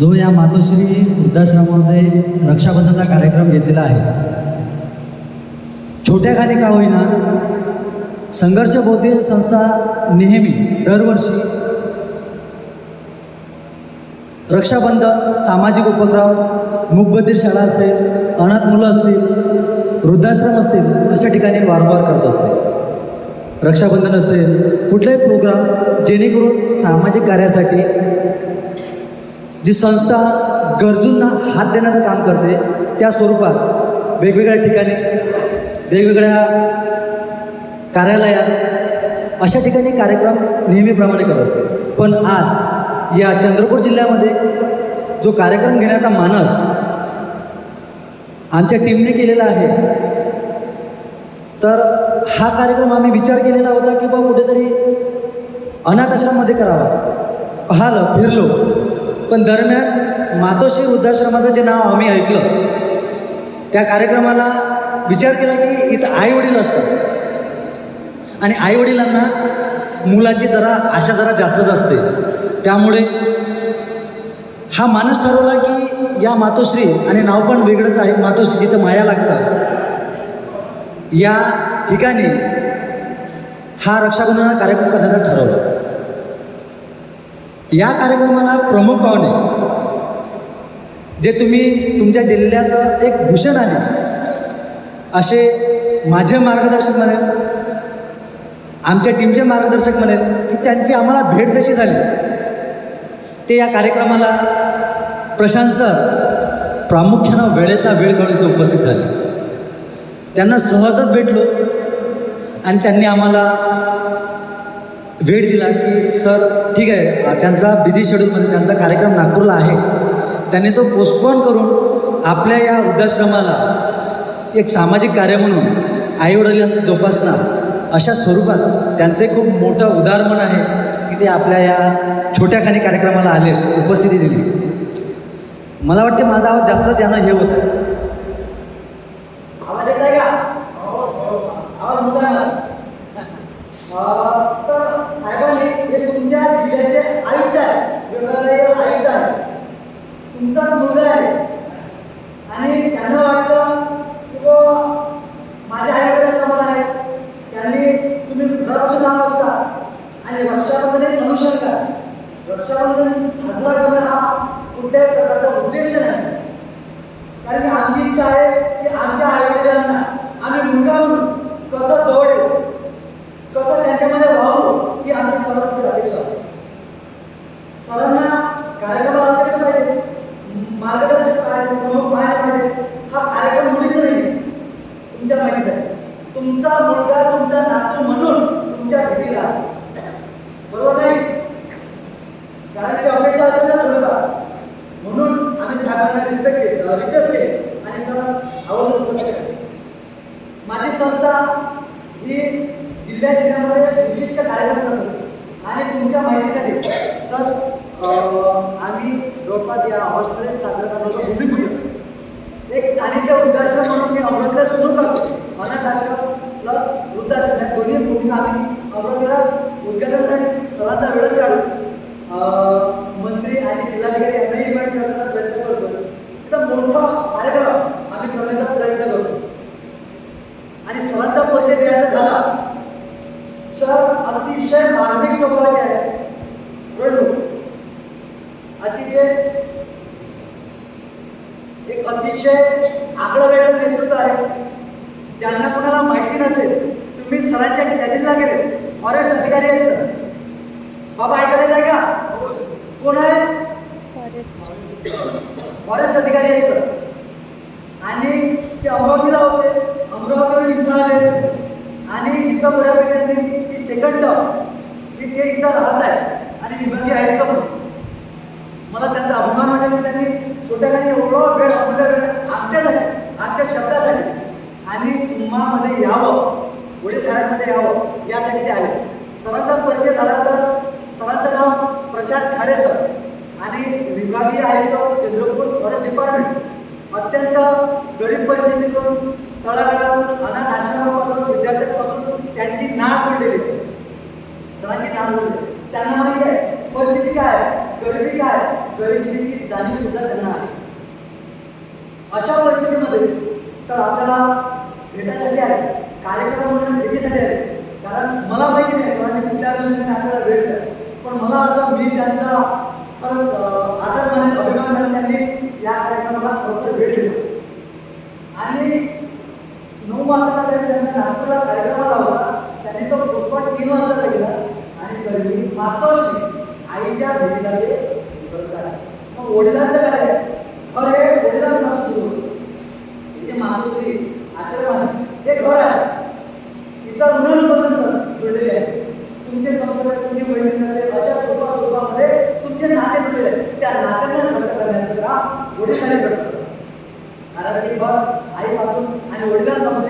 जो या मातोश्री वृद्धाश्रमामध्ये रक्षाबंधनचा कार्यक्रम घेतलेला आहे. छोट्या खाली का होईना संघर्ष बौद्धिक संस्था नेहमी दरवर्षी रक्षाबंधन सामाजिक उपक्रम मूकबधीर शाळा असेल अनाथ मुलं असतील वृद्धाश्रम असतील अशा ठिकाणी वारंवार करत असते. रक्षाबंधन असेल कुठलाही प्रोग्राम जेणेकरून सामाजिक कार्यासाठी जी संस्था गरजूंना हात देण्याचं काम करते त्या स्वरूपात वेगवेगळ्या ठिकाणी वेगवेगळ्या कार्यालयात अशा ठिकाणी कार्यक्रम नेहमीप्रमाणे करत असते. पण आज या चंद्रपूर जिल्ह्यामध्ये जो कार्यक्रम घेण्याचा मानस आमच्या टीमने केलेला आहे तर हा कार्यक्रम आम्ही विचार केलेला होता की बा कुठेतरी अनाथाश्रममध्ये करावा. पाहिलं फिरलो. पण दरम्यान मातोश्री वृद्धाश्रमाचं जे नाव आम्ही ऐकलं त्या कार्यक्रमाला विचार केला की इथं आई वडील असतात. आणि आई वडिलांना मुलाची जरा आशा जरा जास्तच असते. त्यामुळे हा माणूस ठरवला की या मातोश्री आणि नाव पण वेगळंच आहे मातोश्री जिथं माया लागतं या ठिकाणी हा रक्षाबंधनाचा कार्यक्रम करण्याचं ठरवलं. या कार्यक्रमाला प्रमुख पाहुणे. जे तुम्ही तुमच्या जिल्ह्याचं एक भूषण आहे. असे माझे मार्गदर्शक म्हणेल आमच्या टीमचे मार्गदर्शक म्हणेल की त्यांची आम्हाला भेट जशी झाली ते या कार्यक्रमाला प्रशंसा प्रामुख्यानं वेळेतला वेळ काढून ते उपस्थित झाले. त्यांना सहजच भेटलो आणि त्यांनी आम्हाला वेळ दिला की सर ठीक आहे त्यांचा बिझी शेड्यूलमध्ये त्यांचा कार्यक्रम नागपूरला आहे. त्यांनी तो पोस्टपोन करून आपल्या या वृद्धाश्रमाला एक सामाजिक कार्य म्हणून आईवडिलांचं जोपासना अशा स्वरूपात त्यांचे खूप मोठं उदाहरण आहे की ते आपल्या या छोट्याखानी कार्यक्रमाला आले उपस्थिती दिली. मला वाटते माझा आवाज जास्तच यानं हे होतं. आवाज येत आहे का आवाज मोठा आहे ना? अं, तर साहेबांनी हे तुमच्या जिल्ह्याचे आयुक्त आहे वेगवेगळे आयुक्त आहे तुमचाच मुलगा आहे आणि त्यांना वाटतं की बुवा, माझ्या आईकडे समान आहे त्यांनी तुम्ही घरापासून लहान असता आणि रक्षाबंधन एक अनुषंग आहे रक्षाबंधन साजरा करणं हा कुठल्याही प्रकारचा उद्देश नाही कारण की आमची इच्छा आहे की आमच्या आईवडिलांना आम्ही मुलगा म्हणून कसं जवळ येऊ कसं त्यांच्यामध्ये वाहू ही आमची सर्वात अपेक्षा आहे. सरांना कार्यक्रमाला अध्यक्ष पाहिजे मार्गदर्शक पाहिजे प्रमुख पाहायला पाहिजे हा कार्यक्रम मुलीच नाही तुमच्या माहितीत आहे तुमचा मुलगा तुमचा नातू म्हणून तुमच्या भेटीला बरोबर नाही कारण की अपेक्षा असेल ना थोडंफार म्हणून आम्ही साहेबांना रिस्पेक्ट केली रिक्वेस्ट केली आणि सर आवर्जून उपस्थित केले. माझी संस्था ही जिल्ह्या जिल्ह्यामध्ये विशिष्ट कार्यक्रम करत होती आणि तुमच्या माहितीसाठी. सर आम्ही जवळपास या हॉस्टेल साजरं करण्याचं भूमिपूजन. एक सानिध्य वृद्धाश्रम म्हणून मी अमरावतीला सुरू करतो. अनाथ आश्रम प्लस वृद्धाश्रम या दोन्ही भूमिका आम्ही अमरावतीला उद्घाटनासाठी सणाचा वेळच काढू. मंत्री आणि जिल्हाधिकारी यांनाही इन्व्हाइट करण्याचा प्रयत्न करतो. तिथं मोठा कार्यक्रम आम्ही करण्याचा प्रयत्न करतो. आणि सरांचा परिचय द्यायचा झाला. सर अतिशय मार्मिक स्वभावाचे आहे बरोबर अतिशय एक अतिशय आगळं वेगळं नेतृत्व आहे. ज्यांना कोणाला माहिती नसेल तुम्ही सरांच्या कॅबिनला गेले. फॉरेस्ट अधिकारी आहे सर. बाबा ऐकायला आहे का? कोण आहे फॉरेस्ट. फॉरेस्ट अधिकारी आहे सर. आणि ते अमरावतीला होते. अमरावतीवरून इथं आले. आणि इथं बऱ्यापैकी त्यांनी ती सेकंड टर्म ती ते इथं राहत आहे आणि विभागीय आयुक्त म्हणून. मला त्यांचा अभिमान वाटेल की त्यांनी छोट्याखाली एवढं वेळ आपल्या वेळ आमच्यासाठी आमच्या शब्दासाठी आणि तुम्हामध्ये यावं वडीलधाऱ्यांमध्ये यावं यासाठी ते आले. सरांचा परिचय झाला तर सरांचं नाव प्रशांत खाडे सर आणि विभागीय आयुक्त चंद्रपूर फॉरेस्ट डिपार्टमेंट. अत्यंत गरीब परिस्थितीतून तळागाळातून अनाथ आश्रमापासून विद्यार्थ्यांपासून त्यांची नाळ जोडलेली सरांची नाळ जोडली त्यांना माहिती आहे परिस्थिती काय आहे? गरिबी काय आहे? गरिबीची जाणीव सुद्धा त्यांना आहे. अशा परिस्थितीमध्ये सर आपल्याला भेटायसाठी आहे. कार्यक्रम म्हणून भेटीसाठी आहे. कारण मला माहिती नाही सरांनी कुठल्या अनुषंगाने आपल्याला भेट पण मला असं मी त्यांचा खरंच आदर मानेल अभिमान म्हणून त्यांनी या कार्यक्रमाला फक्त भेट दिली. आणि नऊ वाजता त्यांनी त्यांच्या नागपूरला कार्यक्रमाला होता. त्यांनी तो पुष्पा तीन वाजता गेला आणि तरी मातोश्री आईच्या भेटीला ते मग वडिलांचं काय? खरे वडिलांपासून सुरू होतं. इथे मातोश्री आश्रम हे घर आहे. इतर उन्हाळ्यापर्यंत जुळलेले आहे. तुमचे संपर्क तुमची मैत्रीण असेल अशा सोपा सोपामध्ये तुमचे नाते जुळले त्या नात्यांना घट्ट करण्याचं काम वडिलांनी करतं कारण की भर आईपासून आणि वडिलांपासून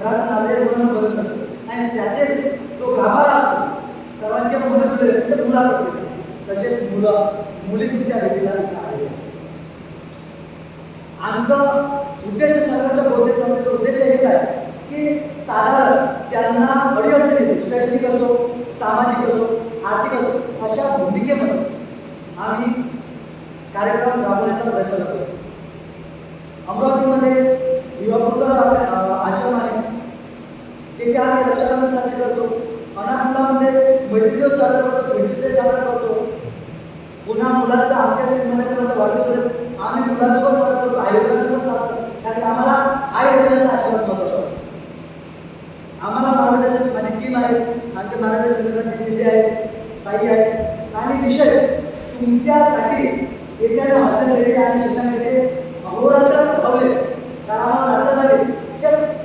घराचं नाते पूर्ण बनत असतं. आणि त्याचे तो गाभारा असतो सर्वांचे मन जुळलेले आहेत, ते मुलाकडे तसेच मुलं मुली तुमच्या भेटीला इथं आमचा उद्देश सर्वांच्या बौद्धिक संस्थेचा उद्देश हेच आहे की साधारण ज्यांना अडीअडचणी शैक्षणिक असो सामाजिक असो आर्थिक असो अशा भूमिकेमध्ये आम्ही कार्यक्रम राबवण्याचा प्रयत्न करतो. अमरावतीमध्ये युवापूर्व आश्रम आहे. तिथे आम्ही रक्षाबंधन साजरे करतो. अनाथामध्ये मुलामध्ये मैत्री दिवस साजरा करतो फ्रेंडशिप साजरा करतो. पुन्हा मुलांचा आमच्या वाढदिवस वाढवतो आम्ही मुलांसोबत साजरा करतो आई वडिलांसोबत साजरा करतो कारण आम्हाला आई वडिलांचा आशीर्वाद महत्त्वाचा आहे. आम्हाला मार्गदर्शक माझी टीम आहे आमच्या आमचे मुलांची स्थिती आहे ताई आहे आणि विषय तुमच्यासाठी येत्या हर्षण रेड्डी आणि शशांक रेड्डी